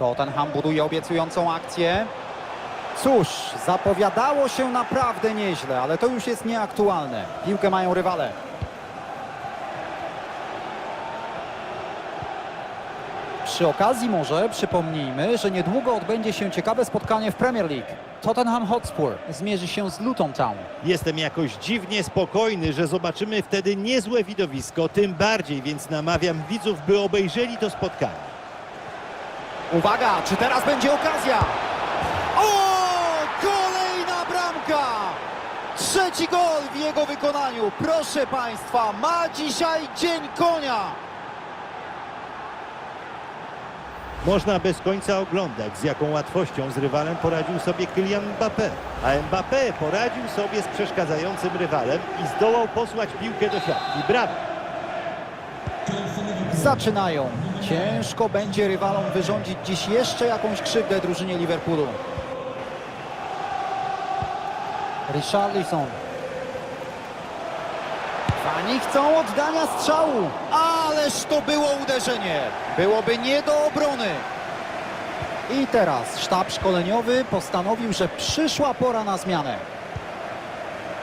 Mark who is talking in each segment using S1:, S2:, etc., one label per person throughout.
S1: Tottenham buduje obiecującą akcję. Cóż, zapowiadało się naprawdę nieźle, ale to już jest nieaktualne. Piłkę mają rywale. Przy okazji może przypomnijmy, że niedługo odbędzie się ciekawe spotkanie w Premier League. Tottenham Hotspur zmierzy się z Luton Town.
S2: Jestem jakoś dziwnie spokojny, że zobaczymy wtedy niezłe widowisko, tym bardziej więc namawiam widzów, by obejrzeli to spotkanie.
S1: Uwaga, czy teraz będzie okazja? O, kolejna bramka! Trzeci gol w jego wykonaniu. Proszę Państwa, ma dzisiaj dzień konia.
S2: Można bez końca oglądać, z jaką łatwością z rywalem poradził sobie Kylian Mbappé. A Mbappé poradził sobie z przeszkadzającym rywalem i zdołał posłać piłkę do siatki. Brawo!
S1: Zaczynają. Ciężko będzie rywalom wyrządzić dziś jeszcze jakąś krzywdę drużynie Liverpoolu. Richarlison. Fani chcą oddania strzału, ależ to było uderzenie. Byłoby nie do obrony. I teraz sztab szkoleniowy postanowił, że przyszła pora na zmianę.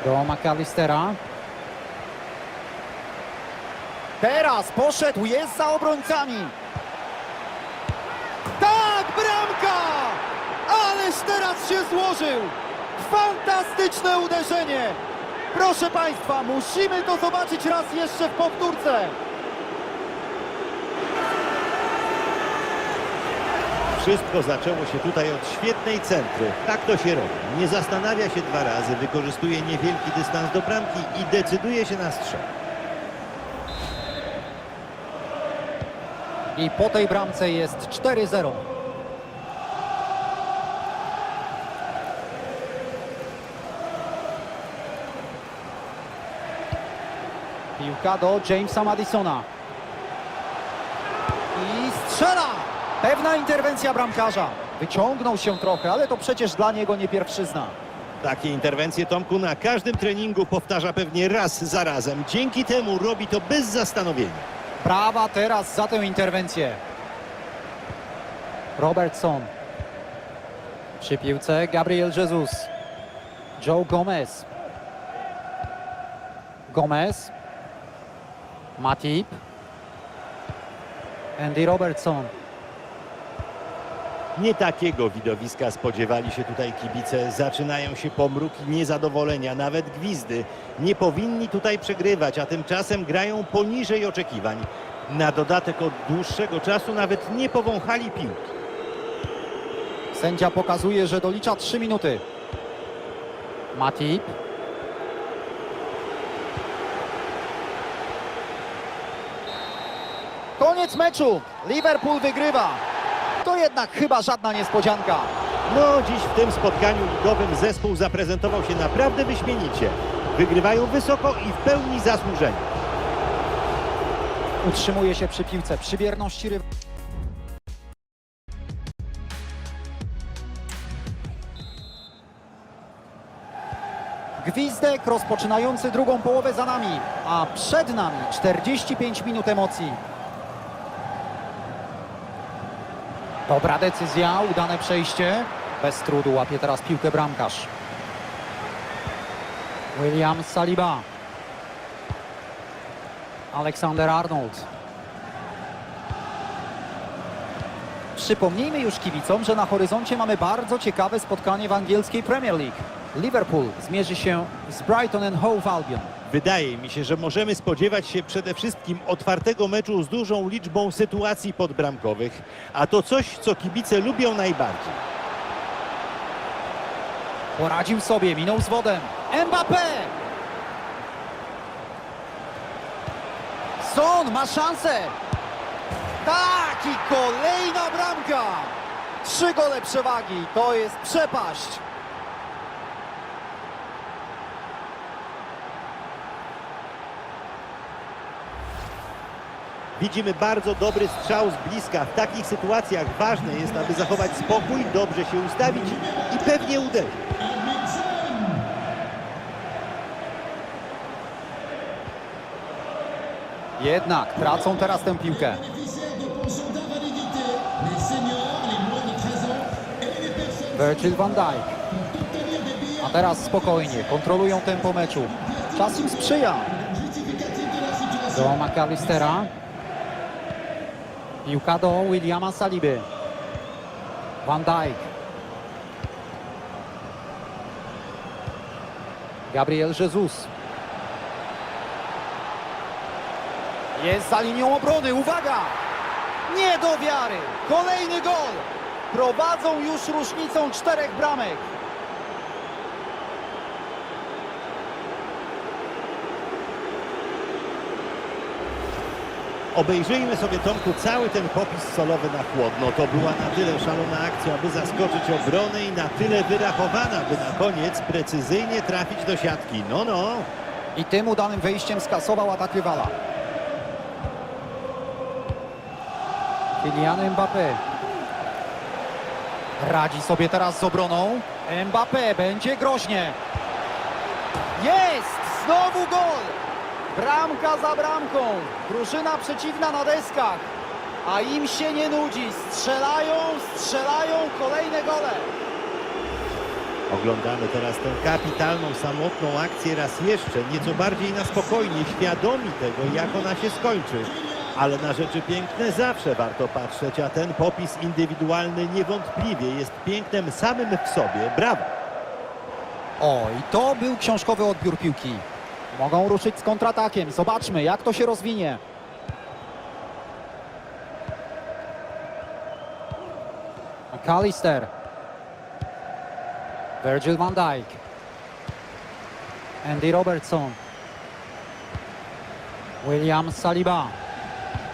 S1: Do McAllistera. Teraz poszedł, jest za obrońcami. Tak, bramka! Ależ teraz się złożył. Fantastyczne uderzenie. Proszę Państwa, musimy to zobaczyć raz jeszcze w powtórce.
S2: Wszystko zaczęło się tutaj od świetnej centry. Tak to się robi. Nie zastanawia się dwa razy, wykorzystuje niewielki dystans do bramki i decyduje się na strzał.
S1: I po tej bramce jest 4-0. Piłka do Jamesa Madisona. I strzela! Pewna interwencja bramkarza. Wyciągnął się trochę, ale to przecież dla niego nie pierwszyzna.
S2: Takie interwencje Tomku na każdym treningu powtarza pewnie raz za razem. Dzięki temu robi to bez zastanowienia.
S1: Brawa teraz za tę interwencję. Robertson. Przy piłce Gabriel Jesus. Joe Gomez. Gomez. Matip. Andy Robertson.
S2: Nie takiego widowiska spodziewali się tutaj kibice. Zaczynają się pomruki niezadowolenia, nawet gwizdy. Nie powinni tutaj przegrywać, a tymczasem grają poniżej oczekiwań. Na dodatek od dłuższego czasu nawet nie powąchali piłki.
S1: Sędzia pokazuje, że dolicza 3 minuty. Matip. Koniec meczu. Liverpool wygrywa. To jednak chyba żadna niespodzianka.
S2: No, dziś w tym spotkaniu ligowym zespół zaprezentował się naprawdę wyśmienicie. Wygrywają wysoko i w pełni zasłużenie.
S1: Utrzymuje się przy piłce, przy bierności ryb. Gwizdek rozpoczynający drugą połowę za nami, a przed nami 45 minut emocji. Dobra decyzja, udane przejście. Bez trudu łapie teraz piłkę bramkarz. William Saliba. Aleksander Arnold. Przypomnijmy już kibicom, że na horyzoncie mamy bardzo ciekawe spotkanie w angielskiej Premier League. Liverpool zmierzy się z Brighton and Hove Albion.
S2: Wydaje mi się, że możemy spodziewać się przede wszystkim otwartego meczu z dużą liczbą sytuacji podbramkowych, a to coś, co kibice lubią najbardziej.
S1: Poradził sobie, minął z wodem. Mbappé! Son ma szansę! Tak i kolejna bramka! Trzy gole przewagi, to jest przepaść.
S2: Widzimy bardzo dobry strzał z bliska. W takich sytuacjach ważne jest, aby zachować spokój, dobrze się ustawić i pewnie uderzyć.
S1: Jednak tracą teraz tę piłkę. Virgil van Dijk. A teraz spokojnie, kontrolują tempo meczu. Czas im sprzyja. Do McAllistera. Piłka do Williama Saliby. Van Dijk. Gabriel Jesus. Jest za linią obrony, uwaga! Nie do wiary! Kolejny gol! Prowadzą już różnicą czterech bramek.
S2: Obejrzyjmy sobie, Tomku, cały ten popis solowy na chłodno. To była na tyle szalona akcja, aby zaskoczyć obronę i na tyle wyrachowana, by na koniec precyzyjnie trafić do siatki. No, no.
S1: I tym udanym wejściem skasował atak rywala. Kylian Mbappé. Radzi sobie teraz z obroną. Mbappé będzie groźnie. Jest! Znowu gol! Bramka za bramką. Drużyna przeciwna na deskach. A im się nie nudzi. Strzelają, strzelają kolejne gole.
S2: Oglądamy teraz tę kapitalną, samotną akcję raz jeszcze, nieco bardziej na spokojnie, świadomi tego, jak ona się skończy. Ale na rzeczy piękne zawsze warto patrzeć, a ten popis indywidualny niewątpliwie jest pięknem samym w sobie. Brawo!
S1: O, i to był książkowy odbiór piłki. Mogą ruszyć z kontratakiem. Zobaczmy, jak to się rozwinie. McAllister. Virgil van Dijk. Andy Robertson. William Saliba.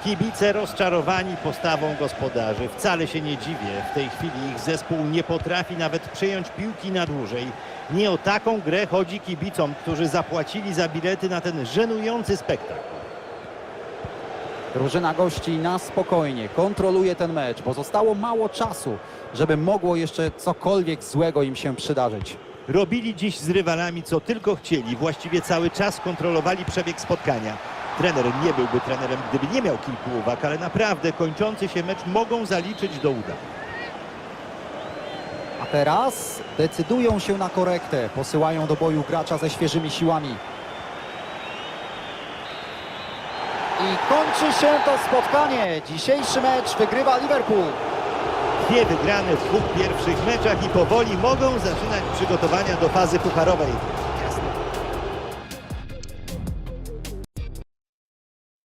S2: Kibice rozczarowani postawą gospodarzy. Wcale się nie dziwię. W tej chwili ich zespół nie potrafi nawet przejąć piłki na dłużej. Nie o taką grę chodzi kibicom, którzy zapłacili za bilety na ten żenujący spektakl.
S1: Drużyna gości na spokojnie kontroluje ten mecz, bo zostało mało czasu, żeby mogło jeszcze cokolwiek złego im się przydarzyć.
S2: Robili dziś z rywalami co tylko chcieli. Właściwie cały czas kontrolowali przebieg spotkania. Trener nie byłby trenerem, gdyby nie miał kilku uwag, ale naprawdę kończący się mecz mogą zaliczyć do udań.
S1: A teraz decydują się na korektę. Posyłają do boju gracza ze świeżymi siłami. I kończy się to spotkanie. Dzisiejszy mecz wygrywa Liverpool.
S2: Dwie wygrane w dwóch pierwszych meczach i powoli mogą zaczynać przygotowania do fazy pucharowej.